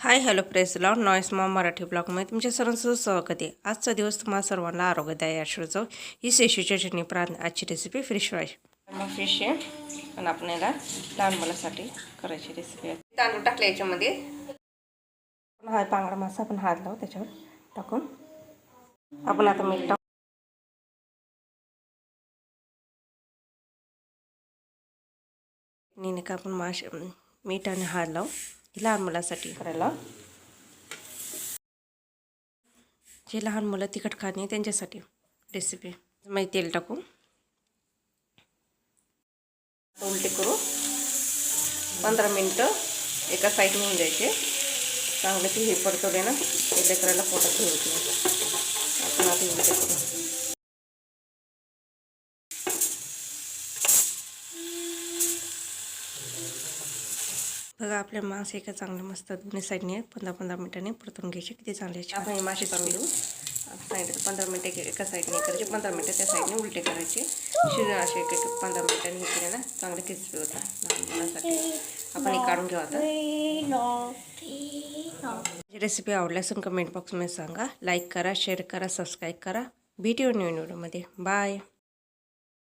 Hi hello press law noise mom Marathi ब्लॉगमध्ये तुमच्या सर्वांचं स्वागत आहे. आजचा दिवस तुम्हाला सर्वांना आरोग्यदायी आश्रयचं ही शेशीच्या चटणी प्रांत आजची रेसिपी फिश फ्राय फिश आहे. आणि आपण याला लहान मुलासाठी करायची रेसिपी आहे. तांदूळ टाकले याच्यामध्ये. हा पांगडा मासा आपण हात लावू त्याच्यावर. टाकून. आपण आता मीठ टाकू. नीने का आपण माश मीठ आणि हात लावू. लहान मुलासाठी. करायला. जे लहान मुलं तिखट खात नाही त्यांच्यासाठी रेसिपी मग तेल टाकू. उलटे करू. पंधरा मिनटं एका साईडने होऊन द्यायचे चांगले ते हे पडतवले ना. ते लेकराला पोटात ठेवत आपण आता उलटे करू. बघा आपले मासे एका चांगले मस्त दोन्ही साईडने पंधरा पंधरा मिनिटांनी परतून घ्यायचे. किती चांगले आपण हे मासे करून घेऊ सांगितलं पंधरा मिनटं एका साईडने करायचे. पंधरा मिनटं त्या साईडने उलटे करायचे. शिज असे एक एक पंधरा मिनटांनी हे केले ना चांगले लहान मुलांसाठी. आपण हे काढून घेऊ आता. रेसिपी आवडल्यास कमेंट बॉक्समध्ये सांगा. लाईक करा शेअर करा सबस्क्राईब करा. व्हिडिओ न्यू व्हिडिओमध्ये बाय